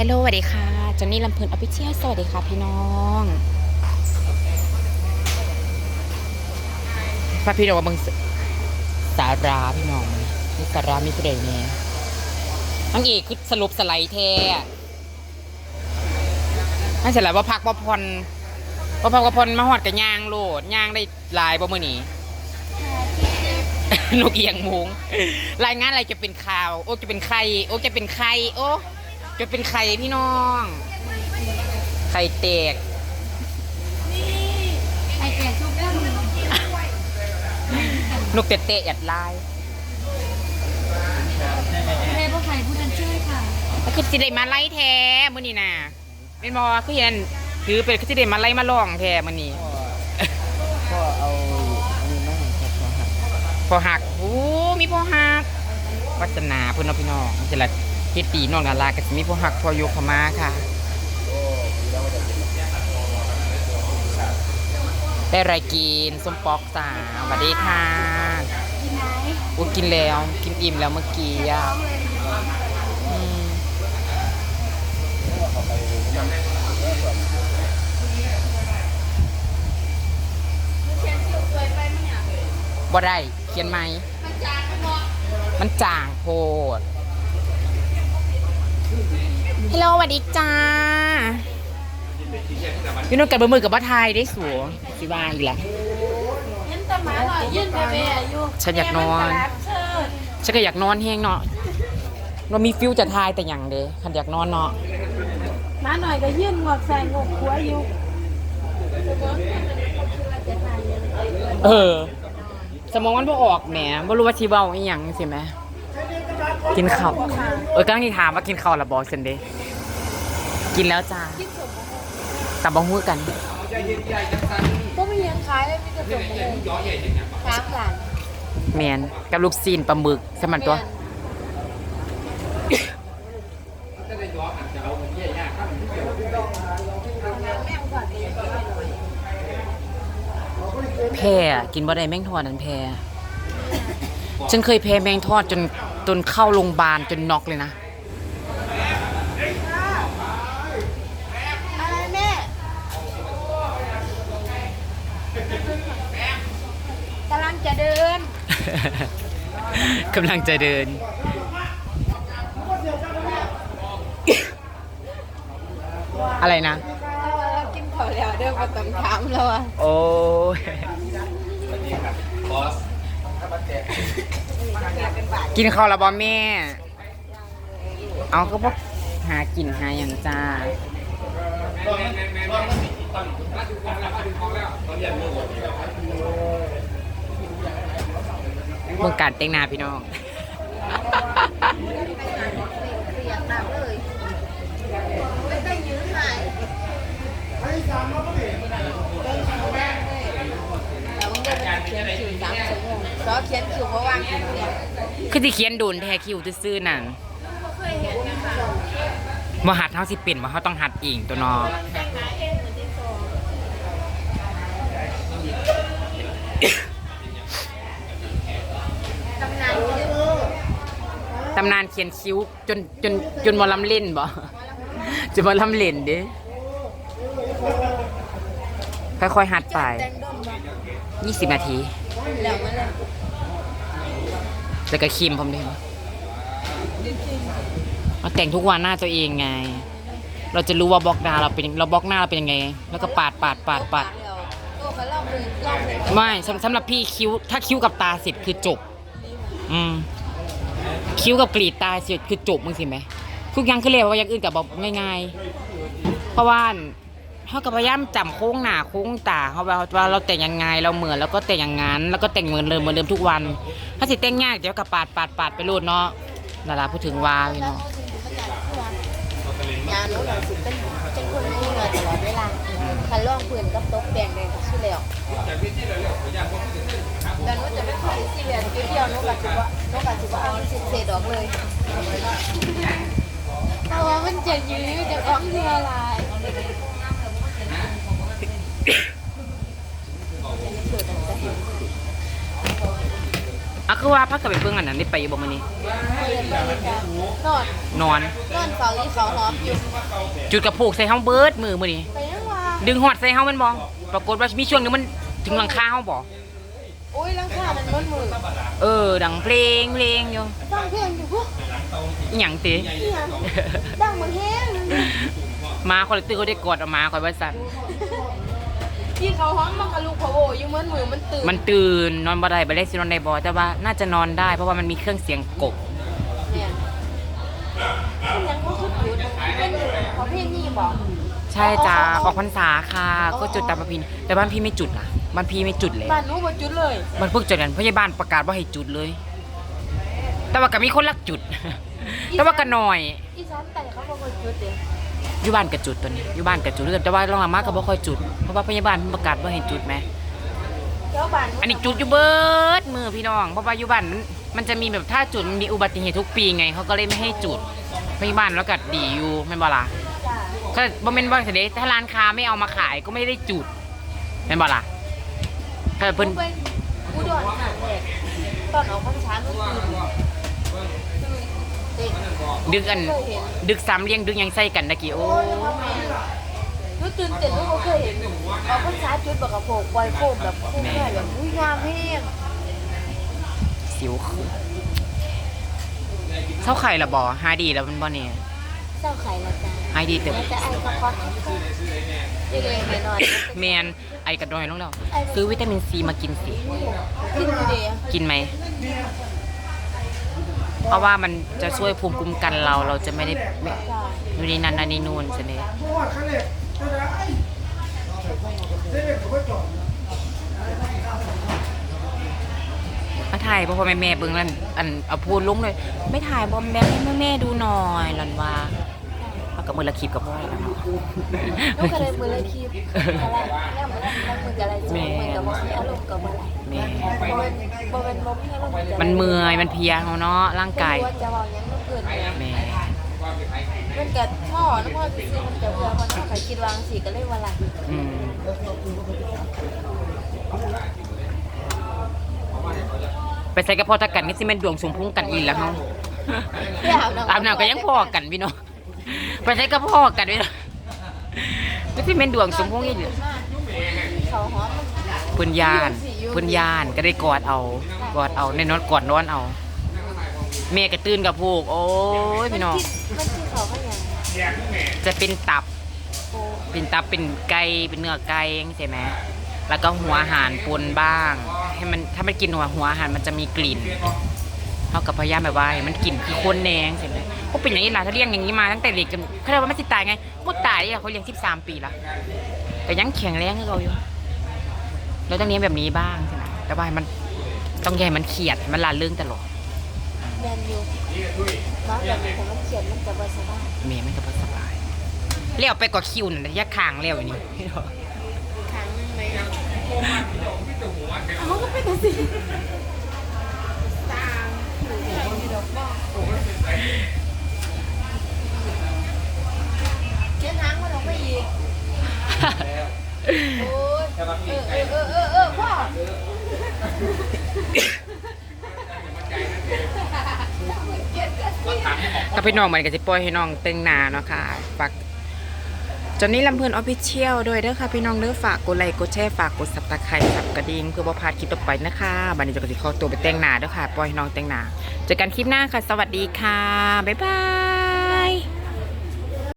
ฮัลโหลสวัสดีค่ะจอนนี่ลำเพลินออฟฟิเชียลสวัสดีค่ะพี่น้องพระพี่น้องว่ามึงสสาราพี่น้องมีสารามีประเด็นเนี่ยนังเอกคือสรุปสไลด์แท้นั่นเสร็จแล้วว่าพักว่าพรว่าพักว่าพรมาหอดกับยางโลดยางได้หลายบ่มือนี้นกเอียงมุงรายงานอะไรจะเป็นข่าว โอ้จะเป็นใคร โอ้จะเป็นใคร โอ้ จะเป็นไข่พี่น้อง ไข่แตก ไอแกชุบแล้วมันนกเตะเตะหยัดลายเทพไข่ผู้นั้นช่วยค่ะแล้วคือสิได้มาไล่แท้มื้อนี้น่ะเป็นบอคือเห็นถือเป็นคือสิได้มาไล่มาลองแท้มื้อนี้ก็เอาอันนี้มาให้ครับขอหักพอหักโอ้มีพอหักวัฒนาเพิ่นเนาะพี่น้องจะละ เฮ็ดตีน้องดาราก็สิมีพอหักพอยกเข้ามาค่ะ ได้ไรกินส้มปอกสาวสวัสดีค่ะกินไหนอุ้กินแล้ว กินอิ่มแล้วเมื่อกี้อะอืมบ่ได้เขียนไหมมันจางโพด ฮัลโหลสวัสดีจ้าอยู่นู่นกับเบอร์มือกับบ้าไทยได้สูงสิว่าอีกแล้วยันตะหมาหน่อยยืนไปเบยอยู่ฉันอยากนอน ฉันก็อยากนอนแห้งเนาะเรามีฟิวจะทายแต่อย่างเดียวฉันอยากนอนเนาะหมาหน่อยก็ยื่นงอกใส่งอกหัวอยู่เออ สมองมันบ่ออกแหมบ่รู้ว่าชีเว้าอีหยังสิแหม กินข้าวเออกำลังสิถามว่ากินข้าวและบ่ซั่นเด้กินแล้วจ้าแต่บ่ฮู้กันก็ไม่ยังขายเลยมีแต่ส่งเลยสามหลานแม่นกับลูกซีนปลาหมึกสมันตัวแพ้อะกินบ่ได้แมงทอดนั่นแพ้ฉันเคยแพ้แมงทอดจน จนเข้าโรงพยาบาลจนน็อกเลยนะ อะไรแม่กำลังจะเดิน กำลังจะเดิน อะไรนะ เรากินข้าวแล้วเดินมาต้องถามแล้วอะ โอ้ย กินข้าวและบอแม่ เอาก็บอกหากินหาอย่างจ้า เมืองการแต่งหน้าพี่น้องเสี อเขียนคิวเพราะว่างอยู่เนี่ยคือที่เขียนโดนแท้คิวซื่อๆนั่นมาหัดเท่าสิเป็นว่าเขาต้องหัดเองตัวนอตำนานเยอะตำนานเขียนคิ้วจนจนจนมอลำเล่นบ่จนหมอลำเล่นเด้ค่อยๆหัดไปแตงดมมา20 นาทีแล้วมาเลย แล้วก็ครีมผมด้วยมาแต่งทุกวันหน้าตัวเองไง เราจะรู้ว่าบล็อกหน้าเราเป็นเราบล็อกหน้าเราเป็นยังไง แล้วก็ปาดปาดปาดปาดไม่สำสำหรับพี่คิ้ว ถ้าคิ้วกับตาเสร็จคือจบ อืม คิ้วกับกรีดตาเสร็จคือจบมึงสิไหมทุกอย่างคือเรียกว่าอย่างอื่นกับบอกง่ายๆเพราะว่า เขากับพยายามจำโค้งหน้าโค้งตาเขาว่าว่าเราแต่งยังไงเราเหมือนแล้วก็แต่งอย่างนั้นแล้วก็แต่งเหมือนเดิมเหมือนเดิมทุกวัน ถ้าสิแต่งยากเดี๋ยวกับปาดปาดปาดไปโลดเนาะนาราพูดถึงว่าพี่เนาะงานนู้นเราสิเป็นเป็นคนนี้มาตลอดเวลาคันล่องเพื่อนกับตกแดงแดงก็ชื่อแล้วแต่นู้นจะไม่ค่อยซีเรียสเดียวนู้นกับสิว่านู้นกับสิว่าเอาสิเศษออกเลยเพราะว่ามันจะยื้อจะร้องเรืออะไร อะคือว่าพักกับไปเบิ่งอันนั้นได้ไปอยู่บ่มื้อนี้ไปเรียนไปเรียนกันนอนนอน นอนเฝ้าอีเขาหอมอยู่จุดกระโปงใส่เฮาเบิดมือมื้อนี้ ไปยังว่าดึงฮอดใส่เฮาแมันบ่ปรากฏว่ามีช่วงหนึงมันถึงหลังคาเฮาบ่โอ้ยหลังคามันมันมือเออ ดังเพลงเพลงอยู่ฟังเพลงอยู่พวกอิหยังติเนี่ยดังเหมือนแห้งเลยมาคนละตื้อเขาได้กอดเอามาคอยว่าสั่น ที่เขาห้องมันกระลูกพะโวอยู่เหมือนมือมันตื่นมันตื่นนอนบ่ได้บ่ได้สินอนได้บ่แต่ว่าน่าจะนอนได้ เพราะว่ามันมีเครื่องเสียงกบเนี่ยมันยังก็คือจุดเป็นเขาเพลงนี่บอกใช่จ้าออกพรรษาค่ะ ก็จุดตามประเพณีแต่บ้านพี่ไม่จุดนะบ้านพี่ไม่จุดเลยบ้านหนู้บ่จุดเลยมันเพิ่งจุดกันพยาบาลประกาศว่าให้จุดเลย แต่ว่าก็มีคนรักจุด แต่ว่าก็น้อย อีสานแต่เขาบ่ค่อยจุดเด้ อยู่บ้านก็จุดตัวนี้อยู่บ้านก็จุดแต่ว่าโรงหลังมากก็บ่ค่อยจุด เพราะว่าพยาบาลเพิ่นประกาศว่าให้จุดไหม อันนี้จุดอยู่เบิดมือพี่น้อง เพราะว่าอยู่บ้านมันมันจะมีแบบถ้าจุดมันมีอุบัติเหตุทุกปีไงเขาก็เลยไม่ให้จุดพยาบาลแล้วก็ดีอยู่แม่นบ่ล่ะจ้าก็บ่แม่นว่าเสด็จถ้าร้านค้าไม่เอามาขายก็ไม่ได้จุดแม่นบ่ล่ะถ้าเพิ่เพิ่นอุดรครั้งแรกตอนออกพรรษาก็ตื่นเด็ก ดึกอันเคยเห็นดึกซ้ำเลี้ยงดึกยังใส่กันตะกี้โอ้โอ้ยพ่อแม่หนูตื่นเต้นหนูบ่เคยเห็นออกพรรษาจุดบักกระโปงปล่อยโคมแบบพุ่งแม่แบบอุ้ยงามแฮงสิวขึ้นเท่าไข่ละบ่หาดีแล้วมันบ่เนี่ยเจ้าไข่ละจ้าหายดีเต็มแล้วแต่ไอ้ก็คอเด็กๆหน่อยแมนไอ้กระดอยลงแล้วซื้อวิตามินซีมากินสิๆกินอยู่เดียวกินไหม เพราะว่ามันจะช่วยภูมิคุ้มกันเรา เราจะไม่ได้อยู่ในนั้นนี่นู่นใช่ไหมมาถ่ายเพราะพ่อแม่แม่เบิ้งแล้วอันเอาพูดลุ้งเลย ไม่ถ่ายพ่อแม่แม่แม่ดูหน่อยหลันว่า กับมือละคลิปกับพ่อแล้วเนาะลูกก็เลยมือเลยคีบอะไรเนี่ยมันมันมือกับอะไรจ้ามือกับบ่มีอารมณ์กับอะไรแม่บ่เป็นบ่เป็นบ่มีอารมณ์กับมันเมื่อยมันเพลียเขาเนาะร่างกายว่าจะเว้าหยังมันเกินไปแม่มันก็พ่อน้ำพ่อสิมันจะเพื่อมันก็คิดวางสิก็เลยว่าล่ะอืมไปใส่กระเพาะตะกันนี่สิแม่นดวงสมพงษ์กันอีกแล้วเฮาอาบน้ำก็ยังพอกันพี่น้อง ไปใช้ก็พอกันพี่น้องก็ที่เป็นดวงสมพงษ์อีกเลยเขาหอมเพื้นยานเพื้นยานก็ได้กอดเอากอดเอาในนอนกอดนอนเอาแม่ก็ตื่นกับพูก โอ้ยพี่น้องมันที่เขาเขาอย่างจะเป็นตับโอ้เป็นตับเป็นไก่เป็นเนื้อไก่ใช่ไหมแล้วก็หัวอาหารปนบ้าง ให้มันถ้ามันกินหัวหัวอาหารมันจะมีกลิ่น เท่ากับพยายามแบบว่าให้มันกลิ่นคือคนแนงใช่ไหมพวกเป็นอย่างนี้ล่ะถ้าเลี้ยงอย่างนี้มาตั้งแต่เด็กจนเขาเรียกว่าไม่ติดตายไงมุดตายเนี่ยเขาเลี้ยง 13 ปีละแต่ยังแข็งแรงให้เราอยู่เราต้องเลี้ยงแบบนี้บ้างใช่ไหมแต่ว่าให้มันต้องใหญ่มันเขียดให้มันลาเรื่องตลอดแมนยูน้องแบบผมมันเขียนมันจะบ่สบายเมย์มันก็บ่สบายเลี้ยวไปกว่าคิวนั่นนะยะคางเลี้ยวอย่างนี้ครั้งนึงไหมมันก็เป็นสิ เขียนหางมันออกไปอีกโอ้ยเออเออเออเออพ่อกับพี่น้องมันก็จะปล่อยให้น้องเต็งหนาเนาะค่ะฝาก จอนนี้ลำเพลินออฟฟิเชียลด้วยเด้อค่ะพี่น้องเด้อฝากกดไลค์กดแชร์ฝากกดสับตะไคร้สับกระดิ่งเพื่อบ่พลาดคลิปต่อไปนะคะบันนี้จะก็สิเข้าตัวไปแต่งหน้าเด้อค่ะปล่อยให้น้องแต่งหน้าเจอกันคลิปหน้าค่ะ สวัสดีค่ะบ๊ายบาย